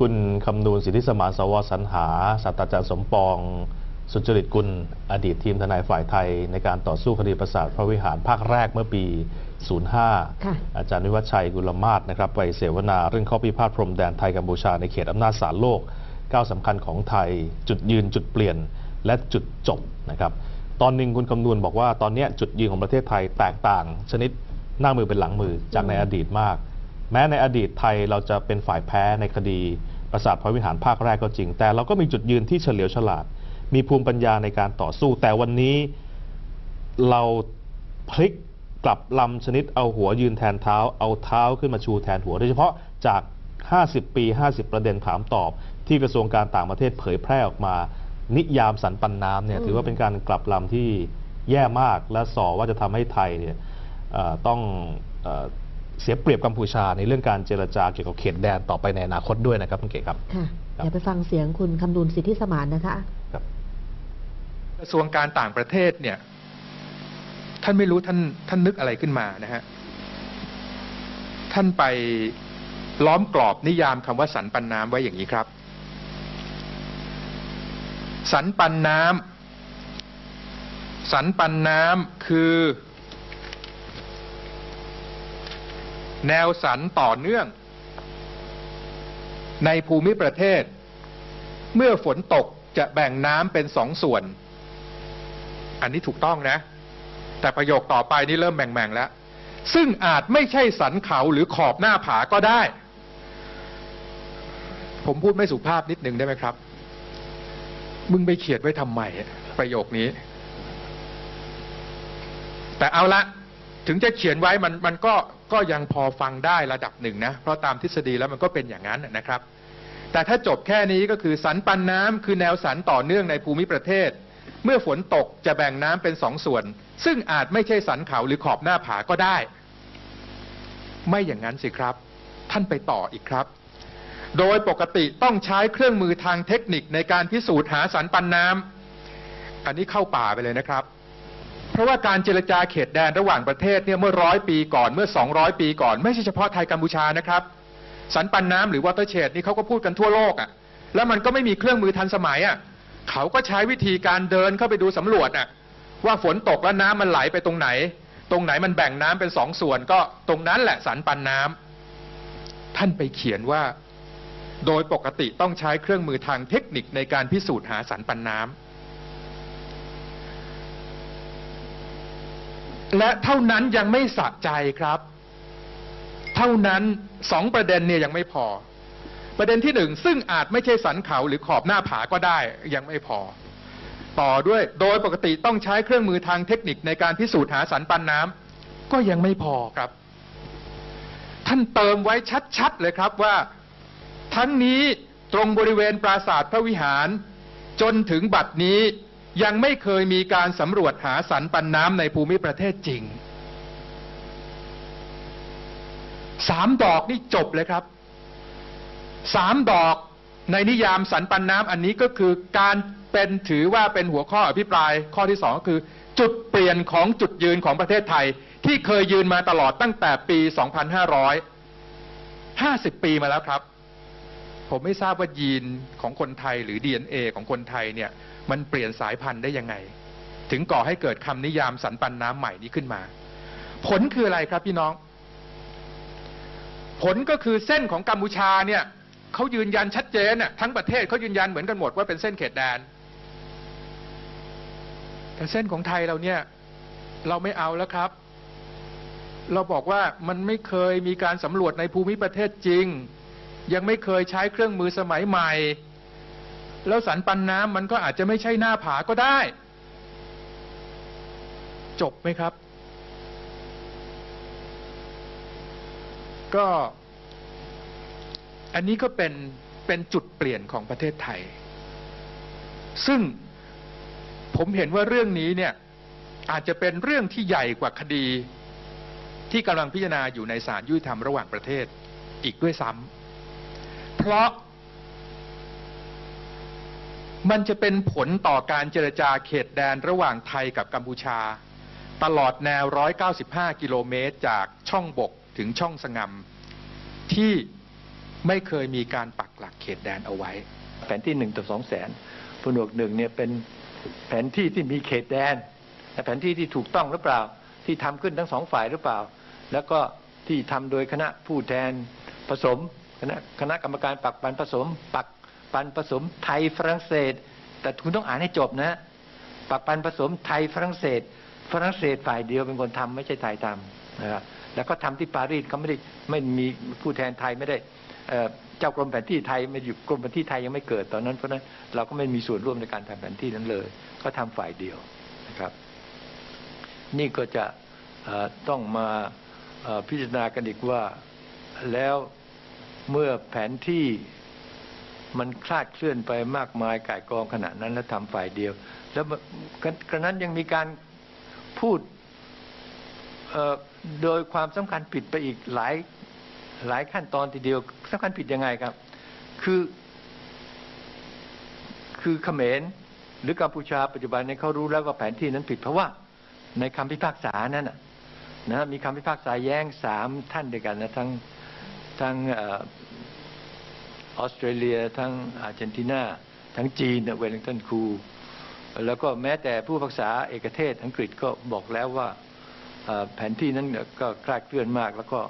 คุณคำนูนสิทธิสมานสวสรรหาศาสตราจารย์สมปอง สุจริตกุล อดีตทีมทนายฝ่ายไทย ในการต่อสู้คดีประสาทพระวิหารภาคแรกเมื่อปี 05 อาจารย์วิวัฒชัยกุลมาศนะครับไปเสวนาเรื่องข้อพิพาทพรมแดนไทยกัมพูชาในเขตอำนาจศาลโลกก้าวสำคัญของไทย จุดยืนจุดเปลี่ยนและจุดจบนะครับตอนหนึ่งคุณคำนวณบอกว่าตอนนี้จุดยืนของประเทศไทยแตกต่าง ชนิดหน้ามือเป็นหลังมือจากในอดีตมาก แม้ในอดีตไทยเราจะเป็นฝ่ายแพ้ในคดี ประสาทพระวิหารภาคแรกก็จริง แต่เราก็มีจุดยืนที่เฉลียวฉลาด มีภูมิปัญญาในการต่อสู้ แต่วันนี้เราพลิกกลับลำชนิดเอาหัวยืนแทนเท้า เอาเท้าขึ้นมาชูแทนหัวโดยเฉพาะจาก 50 ปี 50 ประเด็นถามตอบ ที่กระทรวงการต่างประเทศเผยแพร่ออกมา นิยามสันปันน้ำเนี่ยอืมถือว่าเป็นการกลับลำที่แย่มากและส่อว่าจะทำให้ไทยเนี่ยเอ่อต้อง เอ่อเสียเปรียบกัมพูชาในเรื่องการเจรจาเกี่ยวกับเขตแดนต่อไปในอนาคตด้วยนะครับคุณเก๋ครับ ค่ะครับเดี๋ยวไปฟังเสียงคุณคำนูนสิทธิสมานนะคะครับกระทรวงการต่างประเทศเนี่ย ท่านไม่รู้ท่านท่านนึกอะไรขึ้นมานะฮะ ท่านไปล้อมกรอบนิยามคำว่าสันปันน้ำไว้อย่างนี้ครับ สันปันน้ำสันปันน้ำคือ แนวสันต่อเนื่อง ในภูมิประเทศ เมื่อฝนตกจะแบ่งน้ำเป็นสองส่วน อันนี้ถูกต้องนะ แต่ประโยคต่อไปนี่เริ่มแบ่งๆแล้ว ซึ่งอาจไม่ใช่สันเขาหรือขอบหน้าผาก็ได้ ผมพูดไม่สุภาพนิดนึงได้ไหมครับ มึงไปเขียนไว้ทำไมประโยคนี้ แต่เอาละ ถึงจะเขียนไว้มันมันก็ก็ยังพอฟังได้ระดับหนึ่งนะ เพราะตามทฤษฎีแล้วมันก็เป็นอย่างนั้นนะครับ แต่ถ้าจบแค่นี้ก็คือสันปันน้ำคือแนวสันต่อเนื่องในภูมิประเทศ เมื่อฝนตกจะแบ่งน้ำเป็นสองส่วน ซึ่งอาจไม่ใช่สันเขาหรือขอบหน้าผาก็ได้ ไม่อย่างนั้นสิครับ ท่านไปต่ออีกครับ โดยปกติต้องใช้เครื่องมือทางเทคนิคในการพิสูจน์หาสันปันน้ำอันนี้เข้าป่าไปเลยนะครับ เพราะว่าการเจรจาเขตแดนระหว่างประเทศเนี่ยเมื่อร้อยปีก่อนเมื่อ 200 ปีก่อน ไม่ใช่เฉพาะไทยกัมพูชานะครับ สันปันน้ำหรือวอเตอร์เชดนี่เขาก็พูดกันทั่วโลกอะ่ะแล้วมันก็ไม่มีเครื่องมือทันสมัยอะ่ะเขาก็ใช้วิธีการเดินเข้าไปดูสำรวจอะว่าฝนตกแล้วน้ำมันไหลไปตรงไหน ตรงไหนมันแบ่งน้ำเป็นสองส่วน ก็ตรงนั้นแหละสันปันน้ำท่านไปเขียนว่า โดยปกติต้องใช้เครื่องมือทางเทคนิคในการพิสูจน์หาสันปันน้ำ และเท่านั้นยังไม่สะใจครับ เท่านั้นสองประเด็นเนี่ยยังไม่พอ ประเด็นที่หนึ่งซึ่งอาจไม่ใช่สันเขาหรือขอบหน้าผาก็ได้ยังไม่พอ ต่อด้วยโดยปกติต้องใช้เครื่องมือทางเทคนิคในการพิสูจน์หาสันปันน้ำก็ยังไม่พอครับ ท่านเติมไว้ชัดๆเลยครับว่า ทั้งนี้ตรงบริเวณปราสาทพระวิหาร จนถึงบัดนี้ ยังไม่เคยมีการสำรวจหาสันปันน้ำในภูมิประเทศจริงสามดอกนี่จบเลยครับสามดอกในนิยามสันปันน้ำอันนี้ก็คือการเป็นถือว่าเป็นหัวข้ออภิปรายข้อที่สองก็คือ จุดเปลี่ยนของจุดยืนของประเทศไทย ที่เคยยืนมาตลอดตั้งแต่ปี 2500 50 ปีมาแล้วครับ ผมไม่ทราบว่ายีนของคนไทยหรือ DNA ของคนไทยเนี่ยมันเปลี่ยนสายพันธุ์ได้ยังไง ถึงก่อให้เกิดคำนิยามสันปันน้ำใหม่นี้ขึ้นมา ผลคืออะไรครับพี่น้อง ผลก็คือเส้นของกัมพูชาเนี่ยเขายืนยันชัดเจนน่ะทั้งประเทศเขายืนยันเหมือนกันหมดว่าเป็นเส้นเขตแดน แต่เส้นของไทยเราเนี่ยเราไม่เอาแล้วครับ เราบอกว่ามันไม่เคยมีการสำรวจในภูมิประเทศจริง ยังไม่เคยใช้เครื่องมือสมัยใหม่ แล้วสันปันน้ำมันก็อาจจะไม่ใช่หน้าผาก็ได้ จบไหมครับ ก็อันนี้ก็เป็นเป็นจุดเปลี่ยนของประเทศไทย ซึ่งผมเห็นว่าเรื่องนี้เนี่ยอาจจะเป็นเรื่องที่ใหญ่กว่าคดีที่กำลังพิจารณาอยู่ในศาลยุติธรรมระหว่างประเทศอีกด้วยซ้ำ เพราะ มันจะเป็นผลต่อการเจรจาเขตแดนระหว่างไทยกับกัมพูชา ตลอดแนว 195 กิโลเมตรจากช่องบกถึงช่องสงำที่ไม่เคยมีการปักหลักเขตแดนเอาไว้ แผนที่หนึ่งต่อสองแสนผนวกหนึ่งเนี่ยเป็นแผนที่ที่มีเขตแดนแต่แผนที่ที่ถูกต้องหรือเปล่า ที่ทำขึ้นทั้งสองฝ่ายหรือเปล่า แล้วก็ที่ทำโดยคณะผู้แทนผสม คณะคณะกรรมการปักปันผสม ปักปันผสมไทยฝรั่งเศส แต่คุณต้องอ่านให้จบนะ ปักปันผสมไทยฝรั่งเศส ฝรั่งเศสฝ่ายเดียวเป็นคนทำไม่ใช่ไทยทำนะครับแล้วก็ทำที่ปารีสเขาไม่ได้ไม่มีผู้แทนไทยไม่ได้เจ้ากรมแผนที่ไทยไม่อยู่กรมแผนที่ไทยยังไม่เกิดตอนนั้นเพราะนั้นเราก็ไม่มีส่วนร่วมในการทำแผนที่นั้นเลย ก็ทำฝ่ายเดียวนะครับ นี่ก็จะต้องมาพิจารณากันอีกว่าแล้ว เมื่อแผนที่มันคลาดเคลื่อนไปมากมายก่ายกองขณะนั้นแล้วทำฝ่ายเดียว แล้วกระนั้นยังมีการพูดโดยความสำคัญผิดไปอีกหลายหลายขั้นตอนทีเดียวสำคัญผิดยังไงครับ คือ คือเขมรหรือกัมพูชาปัจจุบันนี้เขารู้แล้วว่าแผนที่นั้นผิด เพราะว่าในคำพิพากษานั้นนะนะมีคำพิพากษาแย้งสามท่านด้วยกันนะทั้ง ทั้งออสเตรเลีย ทั้งอาร์เจนตินา ทั้งจีนเวลลิงตันคู แล้วก็แม้แต่ผู้พักษาเอกเทศอังกฤษก็บอกแล้วว่าแผนที่นั้นก็คลาดเคลื่อนมาก แล้วก็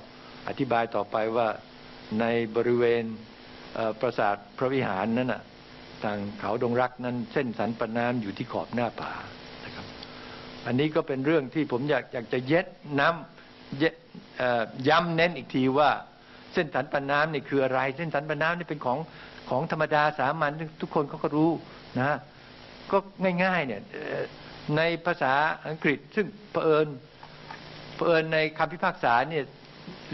อธิบายต่อไปว่าในบริเวณปราสาทพระวิหารนั้นน่ะทางเขาดงรักนั้นเส้นสันปะน้ำอยู่ที่ขอบหน้าผานะครับ อันนี้ก็เป็นเรื่องที่ผมอยากอยากจะเย็ดน้ำย้ำเน้นอีกทีว่า เส้นสันปันน้ำนี่คืออะไร เส้นสันปันน้ำนี่เป็นของของธรรมดาสามัญทุกคนเขาก็รู้นะก็ง่ายๆเนี่ยในภาษาอังกฤษ ซึ่งเผอิญเผอิญในคำพิพากษาเนี่ย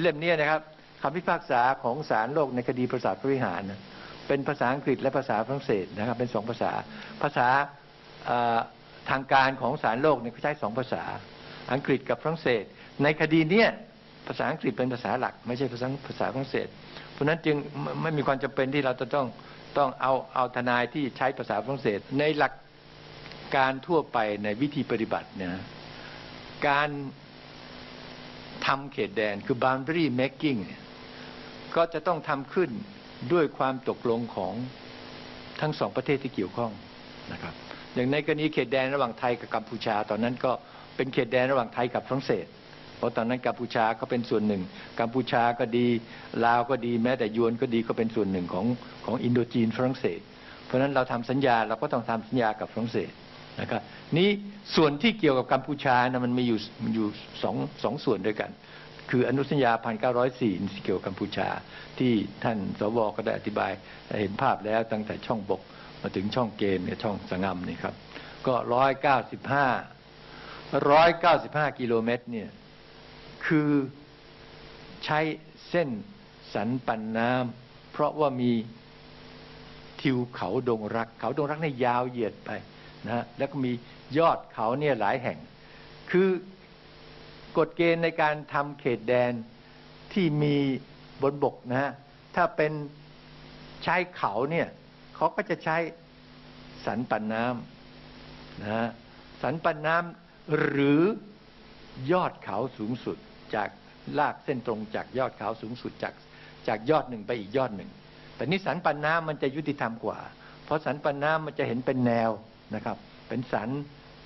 เล่มนี้นะครับคำพิพากษาของศาลโลกในคดีประสาทพระวิหารนะเป็นภาษาอังกฤษและภาษาฝรั่งเศสนะครับ เป็นสองภาษา ภาษาทางการของศาลโลกเนี่ยเขาใช้สองภาษา อังกฤษกับฝรั่งเศส ในคดีเนี้ย ภาษาอังกฤษเป็นภาษาหลัก ไม่ใช่ภาษาภาษาฝรั่งเศส เพราะนั้นจึงไม่มีความจำเป็นที่เราจะต้องต้องเอาเอาทนายที่ใช้ภาษาฝรั่งเศส ในหลักการทั่วไปในวิธีปฏิบัติเนี่ยการทำเขตแดนคือ boundary making เนี่ยก็จะต้องทำขึ้นด้วยความตกลงของทั้งสองประเทศที่เกี่ยวข้องนะครับอย่างในกรณีเขตแดนระหว่างไทยกับกัมพูชา ตอนนั้นก็เป็นเขตแดนระหว่างไทยกับฝรั่งเศส เพราะตอนนั้นกัมพูชาก็เป็นส่วนหนึ่ง กัมพูชาก็ดีลาวก็ดีแม้แต่ยวนก็ดีก็เป็นส่วนหนึ่งของของอินโดจีนฝรั่งเศส เพราะฉะนั้นเราทำสัญญาเราก็ต้องทำสัญญากับฝรั่งเศสนะครับนี้ส่วนที่เกี่ยวกับกัมพูชานะมันมีอยู่มันอยู่สองสองส่วนด้วยกัน คืออนุสัญญา 1904ที่เกี่ยวกับกัมพูชา ที่ท่านสวก็ได้อธิบายเห็นภาพแล้วตั้งแต่ช่องบกมาถึงช่องเกมเนี่ยช่องสงามนี่ครับก็ 195 195 กิโลเมตรเนี่ย คือใช้เส้นสันปันน้ำเพราะว่ามีทิวเขาดงรัก เขาดงรักเนี่ยยาวเหยียดไปนะฮะแล้วก็มียอดเขาเนี่ยหลายแห่ง คือกฎเกณฑ์ในการทำเขตแดนที่มีบนบกนะฮะถ้าเป็นใช้เขาเนี่ยเขาก็จะใช้สันปันน้ำนะฮะสันปันน้ำหรือยอดเขาสูงสุด จากลากเส้นตรงจากยอดเขาสูงสุดจากจากยอดหนึ่งไปอีกยอดหนึ่ง แต่นี่สันปันน้ำมันจะยุติธรรมกว่า เพราะสันปันน้ำมันจะเห็นเป็นแนวนะครับ เป็นสัน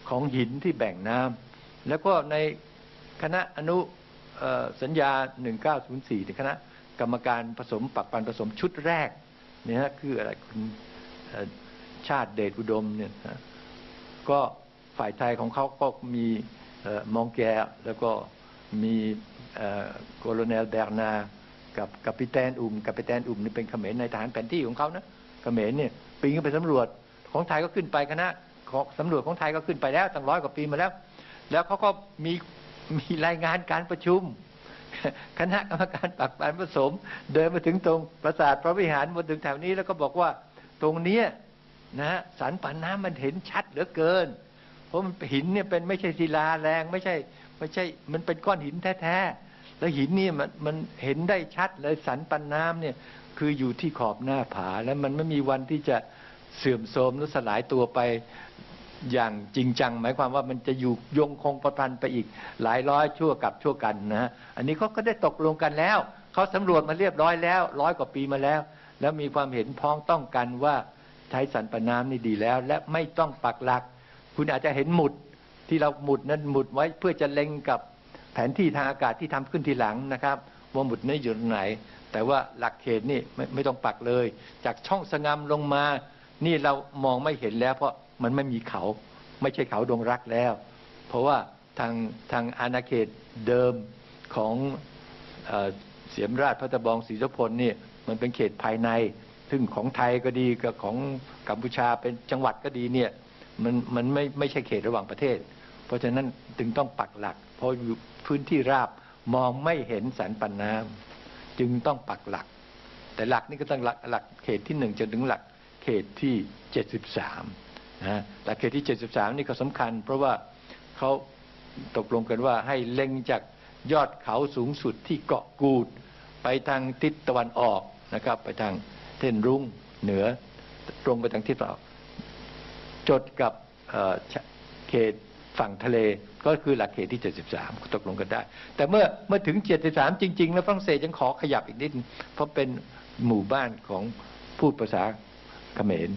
ของหินที่แบ่งน้ำแล้วก็ในคณะอนุเอ่อสัญญา 1904ในคณะกรรมการผสมปักปันผสมชุดแรกเนี่ยคืออะไรคุณชาติเดชอุดมเนี่ยก็ฝ่ายไทยของเขาก็มีออมองแกแล้วก็ มีโคโลเนลเบร์นากับกัปตันอุ่มกัปตันอุ่มนี่เป็นเขมรในทหารแผนที่ของเขานะเขมรเนี่ยปีนขึ้นไปสำรวจของไทยก็ขึ้นไปคณะของสำรวจของไทยก็ขึ้นไปแล้วตั้งร้อยกว่าปีมาแล้ว แล้วเขาก็มีมีรายงานการประชุม คณะกรรมการปักปันผสม เดินมาถึงตรงปราสาทพระวิหารมาถึงแถวนี้แล้วก็บอกว่าตรงเนี้ยนะฮะสันปันน้ำมันเห็นชัดเหลือเกิน เพราะมันหินเนี่ยเป็นไม่ใช่ศิลาแรง ไม่ใช่ ไม่ใช่ มันเป็นก้อนหินแท้ๆ แล้วหินนี่มันมันเห็นได้ชัดเลยสันปันน้ำเนี่ยคืออยู่ที่ขอบหน้าผา แล้วมันไม่มีวันที่จะเสื่อมโทรมหรือสลายตัวไปอย่างจริงจัง หมายความว่ามันจะอยู่ยงคงประพันไปอีกหลายร้อยชั่วกับชั่วกันนะฮะอันนี้เขาก็ได้ตกลงกันแล้ว เขาสำรวจมาเรียบร้อยแล้ว ร้อยกว่าปีมาแล้ว แล้วมีความเห็นพ้องต้องกันว่าใช้สันปน้ำนี่ดีแล้ว และไม่ต้องปักหลัก คุณอาจจะเห็นหมุด ที่เราหมุดนั้นหมุดไว้เพื่อจะเล็งกับแผนที่ทางอากาศที่ทำขึ้นทีหลังนะครับ ว่าหมุดนี้อยู่ตรงไหน แต่ว่าหลักเขตนี่ไม่ไม่ต้องปักเลย จากช่องสงามลงมา นี่เรามองไม่เห็นแล้ว เพราะมันไม่มีเขา ไม่ใช่เขาดงรักแล้ว เพราะว่าทางทางอาณาเขตเดิมของเอเสียมราชพัตบองศรีสุพลนี่มันเป็นเขตภายใน ซึ่งของไทยก็ดีกับของกัมพูชาเป็นจังหวัดก็ดีเนี่ย มันมันไม่ไม่ใช่เขตระหว่างประเทศ เพราะฉะนั้นจึงต้องปักหลัก เพราะอยู่พื้นที่ราบมองไม่เห็นสันปันน้ำจึงต้องปักหลัก แต่หลักนี่ก็ต้องหลักหลักเขตที่หนึ่งจนถึงหลักเขตที่เจ็ดสิบสามนะหลักเขตที่เจ็ดสิบสามนี่ก็สำคัญ เพราะว่าเขาตกลงกันว่าให้เล็งจากยอดเขาสูงสุดที่เกาะกูด ไปทางทิศตะวันออกนะครับ ไปทางเส้นรุ่งเหนือตรงไปทางทิศตะวันออก จดกับเขตฝั่งทะเลก็คือหลักเขตที่ 73ตกลงกันได้ แต่เมื่อเมื่อถึง 73 จริง ๆ แล้วฝรั่งเศสยังขอขยับอีกนิด เพราะเป็นหมู่บ้านของพูดภาษาเขมร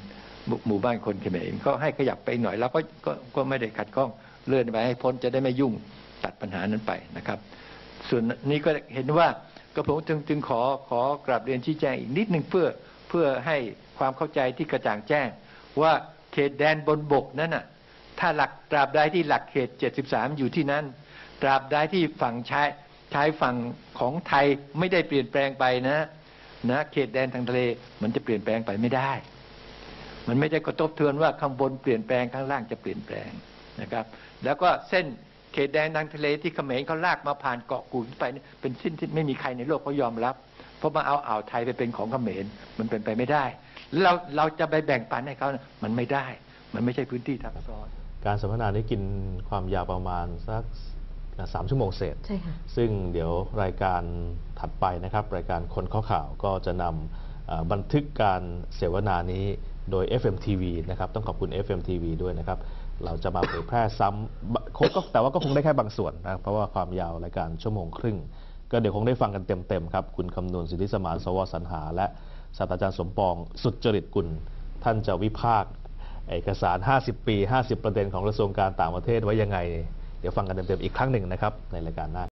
หมู่หมู่บ้านคนเขมรก็ให้ขยับไปหน่อยแล้วก็ก็ก็ไม่ได้ขัดข้องเลื่อนไปให้พ้นจะได้ไม่ยุ่งตัดปัญหานั้นไปนะครับ ส่วนนี้ก็เห็นว่าก็ผมจึงจึงขอขอกราบเรียนชี้แจงอีกนิดหนึ่งเพื่อเพื่อให้ความเข้าใจที่กระจ่างแจ้งว่า เขตแดนบนบกนั้นน่ะถ้าหลักตราบใดที่หลักเขต 73 อยู่ที่นั้น ตราบใดที่ฝั่งชายชายฝั่งของไทยไม่ได้เปลี่ยนแปลงไปนะนะเขตแดนทางทะเลมันจะเปลี่ยนแปลงไปไม่ได้ มันไม่ได้กระทบเทือนว่าข้างบนเปลี่ยนแปลงข้างล่างจะเปลี่ยนแปลงนะครับ แล้วก็เส้นเขตแดนทางทะเลที่เขมรเขาลากมาผ่านเกาะกูดไปนี่เป็นเส้นที่ไม่มีใครในโลกเขายอมรับ เพราะมาเอาอ่าวไทยไปเป็นของเขมรมันเป็นไปไม่ได้ เราเราจะไปแบ่งปันให้เขานะมันไม่ได้ มันไม่ใช่พื้นที่ทับซ้อน การสัมมนานี้กินความยาวประมาณสักสามชั่วโมงเศษใช่ค่ะซึ่งเดี๋ยวรายการถัดไปนะครับ รายการคนข้อข่าวก็จะนำเอ่อบันทึกการเสวนานี้โดย FMTV นะครับต้องขอบคุณ FMTV ด้วยนะครับเราจะมาเผยแพร่ซ้ำบะคงก็แต่ว่าก็คงได้แค่บางส่วนนะครับเพราะว่าความยาวรายการชั่วโมงครึ่ง ก็เดี๋ยวคงได้ฟังกันเต็มๆครับ คุณคำนวณสิทธิสมานสวสรรหา และ ศาสตราจารย์สมปอง สุจริตกุล ท่านจะวิพากษ์เอกสาร 50 ปี 50 ประเด็นของกระทรวงการต่างประเทศไว้ยังไง เดี๋ยวฟังกันเต็มๆอีกครั้งหนึ่งนะครับในรายการหน้า